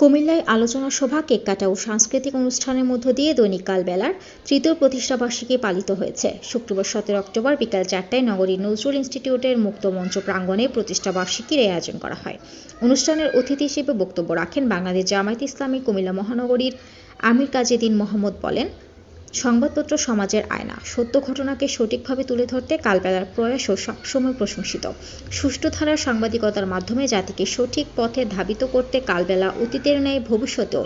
কুমিল্লায় আলোচনা সভা, কেক কাটা ও সাংস্কৃতিক অনুষ্ঠানের মধ্য দিয়ে দৈনিক কালবেলার তৃতীয় প্রতিষ্ঠাবার্ষিকী পালিত হয়েছে। শুক্রবার সতেরো অক্টোবর বিকাল চারটায় নগরীর নজরুল ইনস্টিটিউটের মুক্ত মঞ্চ প্রাঙ্গণে প্রতিষ্ঠাবার্ষিকীর আয়োজন করা হয়। অনুষ্ঠানের অতিথি হিসেবে বক্তব্য রাখেন বাংলাদেশ জামায়াত ইসলামী কুমিল্লা মহানগরীর আমির কাজেদিন মোহাম্মদ বলেন সংবাদপত্র সমাজের আয়না। সত্য ঘটনাকে সঠিকভাবে তুলে ধরতে কালবেলার প্রয়াসও সবসময় প্রশংসিত। সুষ্ঠু ধারার সাংবাদিকতার মাধ্যমে জাতিকে সঠিক পথে ধাবিত করতে কালবেলা অতীতের ন্যায় ভবিষ্যতেও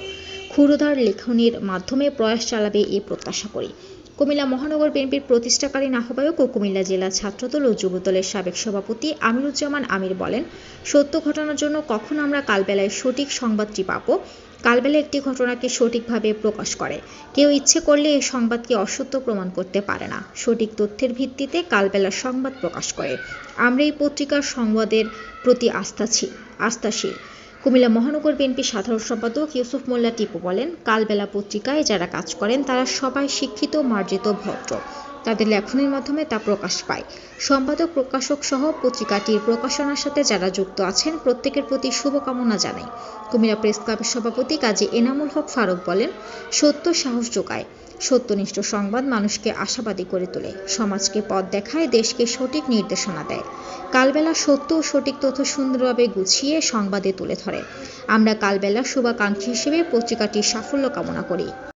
ক্ষুরধার লেখনীর মাধ্যমে প্রয়াস চালাবে এই প্রত্যাশা করি। কুমিল্লা মহানগর বিএনপির প্রতিষ্ঠাকালীন আহ্বায়ক ও কুমিল্লা জেলা ছাত্রদল ও যুবদলের সাবেক সভাপতি আমিরুজ্জামান আমির বলেন, সত্য ঘটনার জন্য কখন আমরা কালবেলায় সঠিক সংবাদটি পাব। কালবেলা একটি ঘটনাকে সঠিকভাবে প্রকাশ করে। কেউ ইচ্ছে করলে এই সংবাদকে অসত্য প্রমাণ করতে পারে না। সঠিক তথ্যের ভিত্তিতে কালবেলা সংবাদ প্রকাশ করে। আমরা এই পত্রিকার সংবাদের প্রতি আস্থাছি আস্থাশীল। কুমিল্লা মহানগর বিএনপি সাধারণ সম্পাদক ইউসুফ মোল্লা টিপু বলেন, কালবেলা পত্রিকায় যারা কাজ করেন, তারা সবাই শিক্ষিত, মার্জিত, ভদ্র। তাদের লেখনের মাধ্যমে তা প্রকাশ পায়। সম্পাদক, প্রকাশক সহ পত্রিকাটির প্রকাশনার সাথে যারা যুক্ত আছেন, প্রত্যেকের প্রতি শুভকামনা জানাই। কুমিরা প্রেস ক্লাবের সভাপতি কাজী এনামুল হক ফারুক বলেন, সত্য সাহস যোগায়। সত্যনিষ্ঠ সংবাদ মানুষকে আশাবাদী করে তোলে। সমাজকে পথ দেখায়, দেশকে সঠিক নির্দেশনা দেয়। কালবেলা সত্য ও সঠিক তথ্য সুন্দরভাবে গুছিয়ে সংবাদে তুলে ধরে। আমরা কালবেলা শুভাকাঙ্ক্ষী হিসেবে পত্রিকাটির সাফল্য কামনা করি।